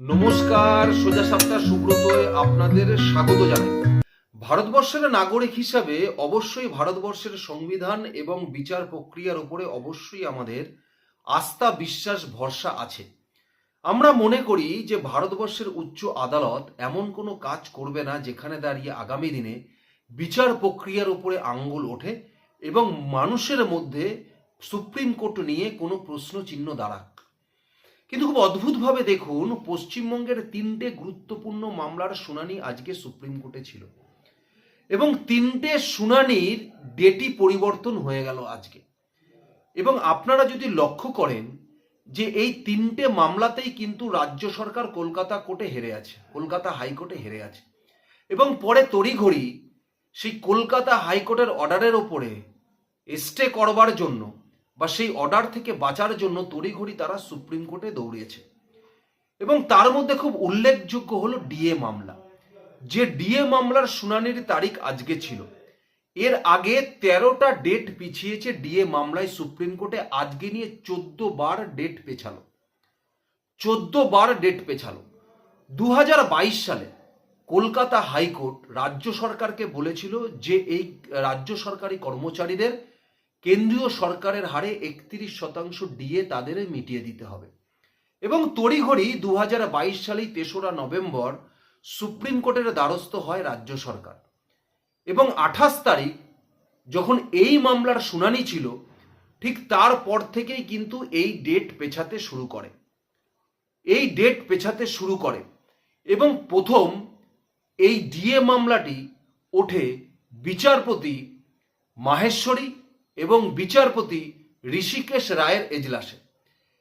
নমস্কার, সোজা সাপ্তাহ সুব্রতয় আপনাদের স্বাগত জানাই। ভারতবর্ষের নাগরিক হিসাবে অবশ্যই ভারতবর্ষের সংবিধান এবং বিচার প্রক্রিয়ার উপরে অবশ্যই আমাদের আস্থা, বিশ্বাস, ভরসা আছে। আমরা মনে করি যে ভারতবর্ষের উচ্চ আদালত এমন কোনো কাজ করবে না যেখানে দাঁড়িয়ে আগামী দিনে বিচার প্রক্রিয়ার উপরে আঙ্গুল ওঠে এবং মানুষের মধ্যে সুপ্রিম কোর্ট নিয়ে কোনো প্রশ্ন চিহ্ন দাঁড়াক। কিন্তু খুব অদ্ভুতভাবে দেখুন, পশ্চিমবঙ্গের তিনটে গুরুত্বপূর্ণ মামলার শুনানি আজকে সুপ্রিম কোর্টে ছিল। এবং তিনটে শুনানির ডেটই পরিবর্তন হয়ে গেল আজকে। এবং আপনারা যদি লক্ষ্য করেন যে এই তিনটে মামলাতেই কিন্তু রাজ্য সরকার কলকাতা কোর্টে হেরে আছে, কলকাতা হাইকোর্টে হেরে আছে। এবং পরে তড়িঘড়ি সেই কলকাতা হাইকোর্টের অর্ডারের ওপরে স্টে করবার জন্য বা সেই অর্ডার থেকে বাঁচার জন্য তড়িঘড়ি তারা সুপ্রিম কোর্টে দৌড়িয়েছে। এবং তার মধ্যে খুব উল্লেখযোগ্য হলো ডিএ মামলা। যে ডিএ মামলার শুনানির তারিখ আজকে ছিল, এর আগে তেরোটা ডেট পিছিয়েছে ডিএ মামলায় সুপ্রিম কোর্টে, আজকে নিয়ে চোদ্দ বার ডেট পেছালো। চোদ্দ বার ডেট পেছালো। দু হাজার বাইশ সালে কলকাতা হাইকোর্ট রাজ্য সরকারকে বলেছিল যে এই রাজ্য সরকারি কর্মচারীদের কেন্দ্রীয় সরকারের হারে একত্রিশ শতাংশ ডিএ তাদের মিটিয়ে দিতে হবে। এবং তড়িঘড়ি দু হাজার বাইশ সালেই তেসরা নভেম্বর সুপ্রিম কোর্টের দ্বারস্থ হয় রাজ্য সরকার। এবং আঠাশ তারিখ যখন এই মামলার শুনানি ছিল, ঠিক তারপর থেকেই কিন্তু এই ডেট পেছাতে শুরু করে। এই ডেট পেছাতে শুরু করে এবং প্রথম এই ডিএ মামলাটি ওঠে বিচারপতি মাহেশ্বরী এবং বিচারপতি ঋষিকেশ রায়ের এজলাসে।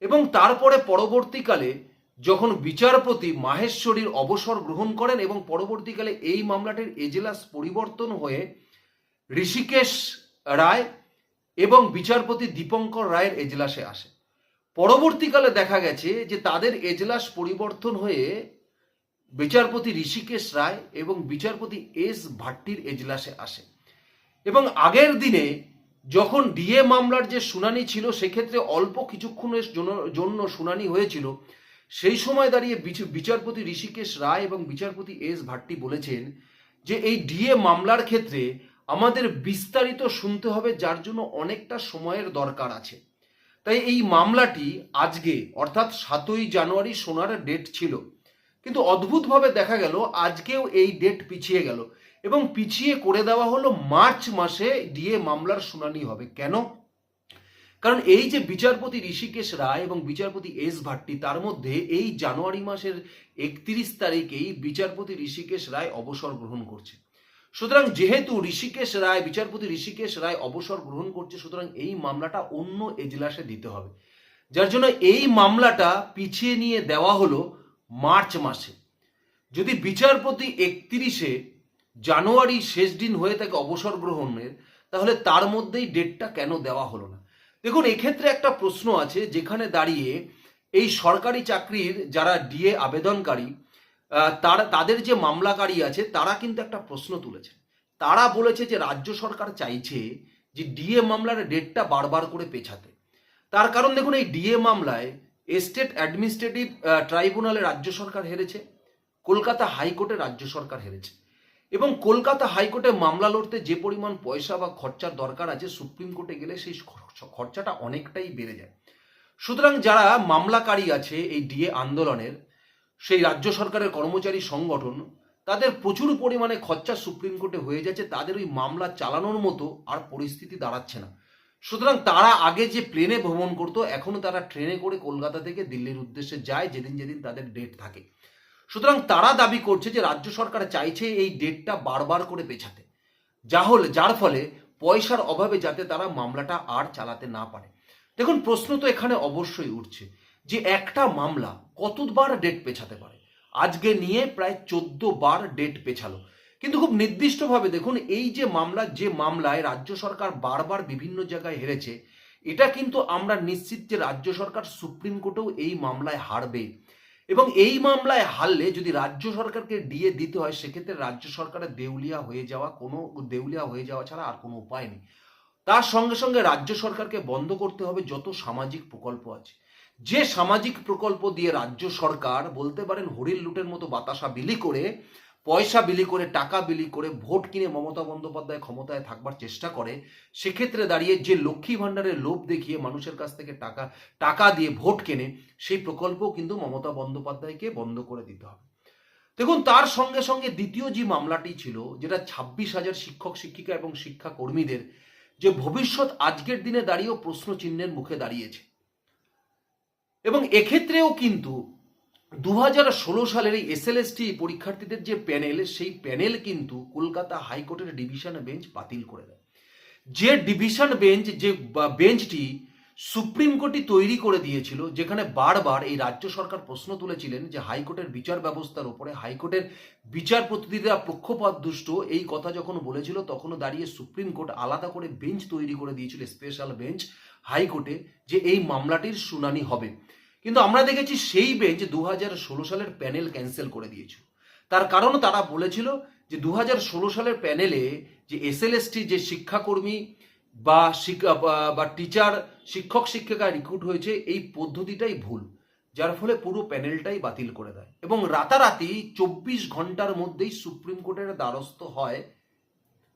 এবং তারপরে পরবর্তীকালে যখন বিচারপতি মাহেশ্বরীর অবসর গ্রহণ করেন এবং পরবর্তীকালে এই মামলাটির এজলাস পরিবর্তন হয়ে ঋষিকেশ রায় এবং বিচারপতি দীপঙ্কর রায়ের এজলাসে আসে। পরবর্তীকালে দেখা গেছে যে তাদের এজলাস পরিবর্তন হয়ে বিচারপতি ঋষিকেশ রায় এবং বিচারপতি এস ভাট্টির এজলাসে আসে। এবং আগের দিনে যখন ডিএ মামলার যে শুনানি ছিল, সেক্ষেত্রে অল্প কিছুক্ষণের জন্য- শুনানি হয়েছিল। সেই সময় দাঁড়িয়ে বিচারপতি ঋষিকেশ রায় এবং বিচারপতি এস ভাট্টি বলেছেন যে, এই ডিএ মামলার ক্ষেত্রে আমাদের বিস্তারিত শুনতে হবে, যার জন্য অনেকটা সময়ের দরকার আছে। তাই এই মামলাটি আজকে, অর্থাৎ সাতই জানুয়ারি শোনার ডেট ছিল। কিন্তু অদ্ভুতভাবে দেখা গেল, আজকেও এই ডেট পিছিয়ে গেল। এবং পিছিয়ে করে দেওয়া হলো মার্চ মাসে ডিএ মামলার শুনানি হবে। কেন? কারণ এই যে বিচারপতি ঋষিকেশ রায় এবং বিচারপতি এস ভাট্টি, তার মধ্যে এই জানুয়ারি মাসের একত্রিশ তারিখেই বিচারপতি ঋষিকেশ রায় অবসর গ্রহণ করছে। সুতরাং যেহেতু ঋষিকেশ রায়, বিচারপতি ঋষিকেশ রায় অবসর গ্রহণ করছে, সুতরাং এই মামলাটা অন্য এজলাসে দিতে হবে। যার জন্য এই মামলাটা পিছিয়ে নিয়ে দেওয়া হলো মার্চ মাসে। যদি বিচারপতি একত্রিশে জানুয়ারি শেষ দিন হয়ে থাকে অবসর গ্রহণের, তাহলে তার মধ্যেই ডেটটা কেন দেওয়া হলো না? দেখুন, এক্ষেত্রে একটা প্রশ্ন আছে যেখানে দাঁড়িয়ে এই সরকারি চাকরির যারা ডিএ আবেদনকারী তারা, তাদের যে মামলাকারী আছে, তারা কিন্তু একটা প্রশ্ন তুলেছে। তারা বলেছে যে রাজ্য সরকার চাইছে যে ডিএ মামলার ডেটটা বারবার করে পেছাতে। তার কারণ দেখুন, এই ডিএ মামলায় স্টেট অ্যাডমিনিস্ট্রেটিভ ট্রাইব্যুনালে রাজ্য সরকার হেরেছে, কলকাতা হাইকোর্টে রাজ্য সরকার হেরেছে। এবং কলকাতা হাইকোর্টে মামলা লড়তে যে পরিমাণ পয়সা বা খরচার দরকার আছে, সুপ্রিম কোর্টে গেলে সেই খরচাটা অনেকটাই বেড়ে যায়। সুতরাং যারা মামলাকারী আছে এই ডিএ আন্দোলনের, সেই রাজ্য সরকারের কর্মচারী সংগঠন, তাদের প্রচুর পরিমাণে খরচা সুপ্রিম কোর্টে হয়ে যাচ্ছে, তাদের ওই মামলা চালানোর মতো আর পরিস্থিতি দাঁড়াচ্ছে না। সুতরাং তারা আগে যে প্লেনে ভ্রমণ করতো, এখনও তারা ট্রেনে করে কলকাতা থেকে দিল্লির উদ্দেশ্যে যায়, যেদিন যেদিন তাদের ডেট থাকে। সুতরাং তারা দাবি করছে যে রাজ্য সরকার চাইছে এই ডেটটা বারবার করে পেছাতে। যা হলে, যার ফলে পয়সার অভাবে যাতে তারা মামলাটা আর চালাতে না পারে। দেখুন, প্রশ্ন তো এখানে অবশ্যই উঠছে যে একটা মামলা কতবার ডেট পেছাতে পারে? আজকে নিয়ে প্রায় চোদ্দ বার ডেট পেছালো। কিন্তু খুব নির্দিষ্টভাবে দেখুন, এই যে মামলা, যে মামলায় রাজ্য সরকার বারবার বিভিন্ন জায়গায় হেরেছে, এটা কিন্তু আমরা নিশ্চিত যে রাজ্য সরকার সুপ্রিম কোর্টেও এই মামলায় হারবে। এবং এই মামলায় হারলে যদি রাজ্য সরকারকে ডিএ দিতে হয়, সেক্ষেত্রে রাজ্য সরকারের দেউলিয়া হয়ে যাওয়া, কোনো দেউলিয়া হয়ে যাওয়া ছাড়া আর কোনো উপায় নেই। তার সঙ্গে সঙ্গে রাজ্য সরকারকে বন্ধ করতে হবে যত সামাজিক প্রকল্প আছে। যে সামাজিক প্রকল্প দিয়ে রাজ্য সরকার, বলতে পারেন হরিল লুটের মতো বাতাসা বিলি করে পয়সা বিলি করে, টাকা বিলি করে, ভোট কিনে মমতা বন্দ্যোপাধ্যায় ক্ষমতায় থাকবার চেষ্টা করে, সেক্ষেত্রে দাঁড়িয়ে যে লক্ষ্মী ভাণ্ডারের লোভ দেখিয়ে মানুষের কাছ থেকে টাকা টাকা দিয়ে ভোট কেনে, সেই প্রকল্প কিন্তু মমতা বন্দ্যোপাধ্যায়কে বন্ধ করে দিতে হবে। দেখুন, তার সঙ্গে সঙ্গে দ্বিতীয় যে মামলাটি ছিল, যেটা ছাব্বিশ হাজার শিক্ষক, শিক্ষিকা এবং শিক্ষা কর্মীদের যে ভবিষ্যৎ আজকের দিনে দাঁড়িয়েও প্রশ্ন চিহ্নের মুখে দাঁড়িয়েছে। এবং এক্ষেত্রেও কিন্তু দু হাজার ষোলো সালের এই এস এসএলএসটি পরীক্ষার্থীদের যে প্যানেল, সেই প্যানেল কিন্তু কলকাতা হাইকোর্টের ডিভিশন বেঞ্চ বাতিল করে দেয়। যে ডিভিশন বেঞ্চ, যে বেঞ্চটি সুপ্রিম কোর্টই তৈরি করে দিয়েছিল, যেখানে বারবার এই রাজ্য সরকার প্রশ্ন তুলেছিলেন যে হাইকোর্টের বিচার ব্যবস্থার উপরে হাইকোর্টের বিচারপতিরা পক্ষপাত দুষ্ট এই কথা যখন বলেছিল, তখনও দাঁড়িয়ে সুপ্রিম কোর্ট আলাদা করে বেঞ্চ তৈরি করে দিয়েছিল, স্পেশাল বেঞ্চ হাইকোর্টে, যে এই মামলাটির শুনানি হবে। কিন্তু আমরা দেখেছি সেই বেঞ্চ দু হাজার ষোলো সালের প্যানেল ক্যান্সেল করে দিয়েছিল। তার কারণ তারা বলেছিল যে দু সালের প্যানেলে যে এসএলএসটি যে শিক্ষাকর্মী বা শিক্ষা, বা- বা টিচার শিক্ষক, শিক্ষিকা রিক্রুট হয়েছে, এই পদ্ধতিটাই ভুল। যার ফলে পুরো প্যানেলটাই বাতিল করে দেয়। এবং রাতারাতি চব্বিশ ঘণ্টার মধ্যেই সুপ্রিম কোর্টের দ্বারস্থ হয়,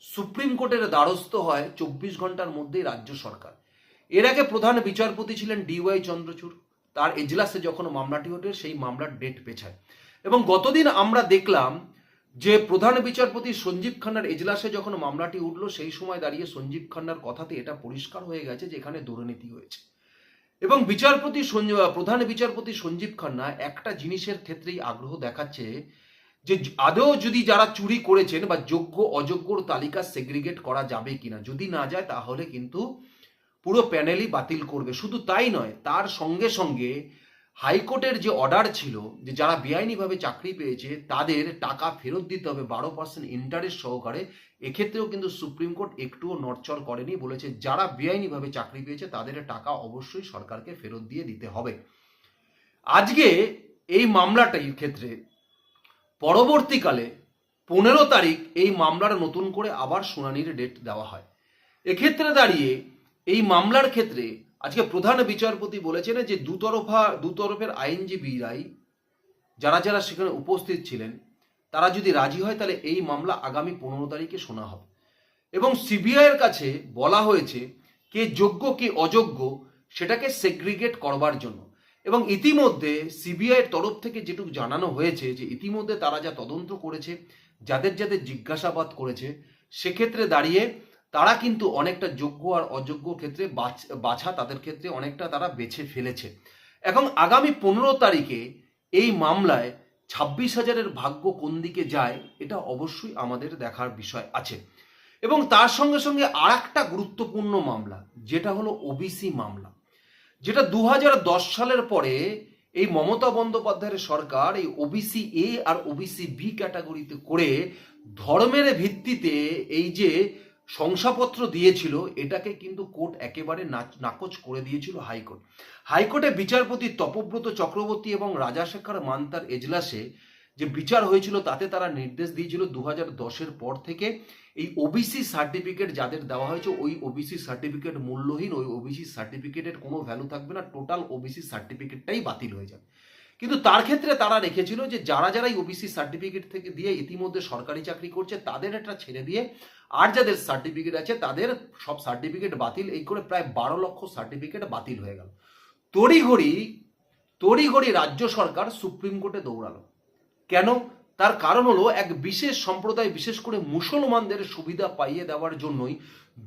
সুপ্রিম কোর্টের দ্বারস্থ হয় চব্বিশ ঘণ্টার মধ্যেই রাজ্য সরকার। এর আগে প্রধান বিচারপতি ছিলেন ডিওয়াই চন্দ্রচূড়। তার এজলাসে যখন মামলাটি ওঠে সেই মামলার ডেট পেছায়। এবং গতদিন আমরা দেখলাম যে প্রধান বিচারপতি সঞ্জীব খান্নার এজলাসে যখন মামলাটি উঠল, সেই সময় দাঁড়িয়ে সঞ্জীব খান্নার কথাতে এটা পরিষ্কার হয়ে গেছে যে এখানে দুর্নীতি হয়েছে। এবং বিচারপতি প্রধান বিচারপতি সঞ্জীব খান্না একটা জিনিসের ক্ষেত্রেই আগ্রহ দেখাচ্ছে যে আদৌ যদি যারা চুরি করেছেন বা যোগ্য অযোগ্যর তালিকা সেগ্রিগেট করা যাবে কিনা, যদি না যায় তাহলে কিন্তু পুরো প্যানেলই বাতিল করবে। শুধু তাই নয়, তার সঙ্গে সঙ্গে হাইকোর্টের যে অর্ডার ছিল যে যারা বেআইনিভাবে চাকরি পেয়েছে, তাদের টাকা ফেরত দিতে হবে বারো পার্সেন্ট ইন্টারেস্ট সহকারে। এক্ষেত্রেও কিন্তু সুপ্রিম কোর্ট একটুও নড়চড় করেনি, বলেছে যারা বেআইনিভাবে চাকরি পেয়েছে, তাদের টাকা অবশ্যই সরকারকে ফেরত দিয়ে দিতে হবে। আজকে এই মামলাটির ক্ষেত্রে পরবর্তীকালে পনেরো তারিখ এই মামলার নতুন করে আবার শুনানির ডেট দেওয়া হয়। এক্ষেত্রে দাঁড়িয়ে এই মামলার ক্ষেত্রে আজকে প্রধান বিচারপতি বলেছেন যে দুতরফা, দুতরফের আইনজীবীরাই যারা যারা সেখানে উপস্থিত ছিলেন, তারা যদি রাজি হয় তাহলে এই মামলা আগামী পনেরো তারিখে শোনা হবে। এবং সিবিআইয়ের কাছে বলা হয়েছে কে যোগ্য, কে অযোগ্য সেটাকে সেগ্রিগেট করবার জন্য। এবং ইতিমধ্যে সিবিআইয়ের তরফ থেকে যেটুকু জানানো হয়েছে যে ইতিমধ্যে তারা যা তদন্ত করেছে, যাদের যাদের জিজ্ঞাসাবাদ করেছে, সেক্ষেত্রে দাঁড়িয়ে তারা কিন্তু অনেকটা যোগ্য আর অযোগ্য ক্ষেত্রে বাছা তাদের ক্ষেত্রে অনেকটা তারা বেছে ফেলেছে। এখন আগামী পনেরো তারিখে এই মামলায় ছাব্বিশ হাজারের ভাগ্য কোন দিকে যায়, এটা অবশ্যই আমাদের দেখার বিষয় আছে। এবং তার সঙ্গে সঙ্গে আর একটা গুরুত্বপূর্ণ মামলা, যেটা হলো ওবিসি মামলা। যেটা দু হাজার দশ সালের পরে এই মমতা বন্দ্যোপাধ্যায়ের সরকার এই ওবিসি এ আর ওবিসি বি ক্যাটাগরিতে করে ধর্মের ভিত্তিতে এই যে শংসাপত্র দিয়েছিল, এটাকে কিন্তু কোর্ট একেবারে নাকচ করে দিয়েছিল হাইকোর্ট। হাইকোর্টে বিচারপতি তপব্রত চক্রবর্তী এবং রাজাশেখর মান্তার এজলাসে যে বিচার হয়েছিল, তাতে তারা নির্দেশ দিয়েছিল দু হাজার দশের পর থেকে এই ওবিসি সার্টিফিকেট যাদের দেওয়া হয়েছে, ওই ওবিসি সার্টিফিকেট মূল্যহীন, ওই ওবিসি সার্টিফিকেটের কোনো ভ্যালু থাকবে না টোটাল ওবিসি সার্টিফিকেটটাই বাতিল হয়ে যাবে। কিন্তু তার ক্ষেত্রে তারা রেখেছিল যে, যারা যারা ওবিসি সার্টিফিকেট থেকে দিয়ে ইতিমধ্যে সরকারি চাকরি করছে, তাদের এটা ছেড়ে দিয়ে আর যাদের সার্টিফিকেট আছে, তাদের সব সার্টিফিকেট বাতিল। এই করে প্রায় বারো লক্ষ সার্টিফিকেট বাতিল হয়ে গেল। তড়িঘড়ি তড়িঘড়ি রাজ্য সরকার সুপ্রিম কোর্টে দৌড়ালো। কেন? তার কারণ হলো এক বিশেষ সম্প্রদায় বিশেষ করে মুসলমানদের সুবিধা পাইয়ে দেওয়ার জন্যই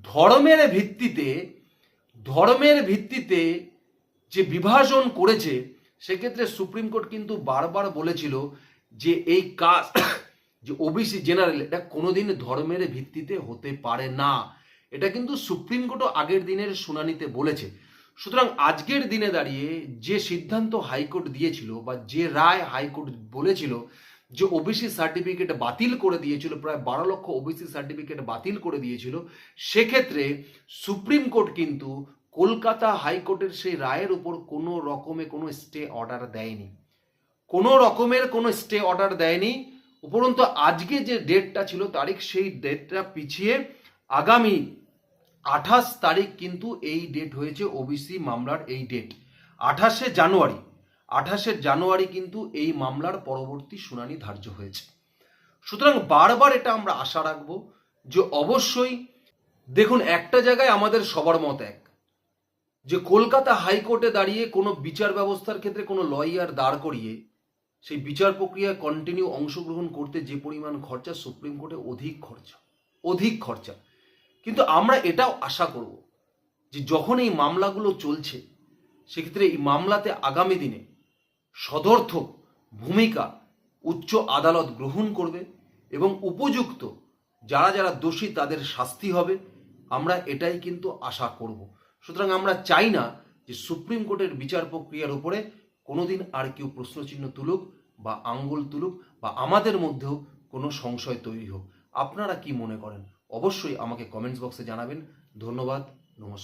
ধর্মের ভিত্তিতে ধর্মের ভিত্তিতে যে বিভাজন করেছে, সেক্ষেত্রে সুপ্রিম কোর্ট কিন্তু বারবার বলেছিল যে এই কাজ যে ওবিসি জেনারেল এটা কোনোদিন ধর্মের ভিত্তিতে হতে পারে না। এটা কিন্তু সুপ্রিম কোর্টও আগের দিনের শুনানিতে বলেছে। সুতরাং আজকের দিনে দাঁড়িয়ে যে সিদ্ধান্ত হাইকোর্ট দিয়েছিল বা যে রায় হাইকোর্ট বলেছিল যে ওবিসি সার্টিফিকেট বাতিল করে দিয়েছিল, প্রায় বারো লক্ষ ওবিসি সার্টিফিকেট বাতিল করে দিয়েছিল, সেক্ষেত্রে সুপ্রিম কোর্ট কিন্তু কলকাতা হাইকোর্টের সেই রায়ের উপর কোনো রকমে কোনো স্টে অর্ডার দেয়নি। কোনো রকমের কোনো স্টে অর্ডার দেয়নি। উপরন্তু আজকে যে ডেটটা ছিল তারিখ, সেই ডেটটা পিছিয়ে আগামী আঠাশ তারিখ কিন্তু এই ডেট হয়েছে ওবিসি মামলার এই ডেট। আঠাশে জানুয়ারি আঠাশে জানুয়ারি কিন্তু এই মামলার পরবর্তী শুনানি ধার্য হয়েছে। সুতরাং বারবার এটা আমরা আশা রাখব যে অবশ্যই, দেখুন, একটা জায়গায় আমাদের সবার মত এক, যে কলকাতা হাইকোর্টে দাঁড়িয়ে কোনো বিচার ব্যবস্থার ক্ষেত্রে কোনো লয়ার দাঁড় করিয়ে সেই বিচার প্রক্রিয়ায় কন্টিনিউ অংশগ্রহণ করতে যে পরিমাণ খরচা সুপ্রিম কোর্টে অধিক খরচা অধিক খরচা। কিন্তু আমরা এটাও আশা করব যে যখন এই মামলাগুলো চলছে, সেক্ষেত্রে এই মামলাতে আগামী দিনে সদর্থক ভূমিকা উচ্চ আদালত গ্রহণ করবে এবং উপযুক্ত যারা যারা দোষী তাদের শাস্তি হবে। আমরা এটাই কিন্তু আশা করব। সুতরাং আমরা চাই না যে সুপ্রিম কোর্টের বিচার প্রক্রিয়ার উপরে কোনোদিন আর কেউ প্রশ্নচিহ্ন তুলুক বা আঙ্গুল তুলুক বা আমাদের মধ্যেও কোনো সংশয় তৈরি হোক। আপনারা কি মনে করেন? অবশ্যই আমাকে কমেন্টস বক্সে জানাবেন। ধন্যবাদ। নমস্কার।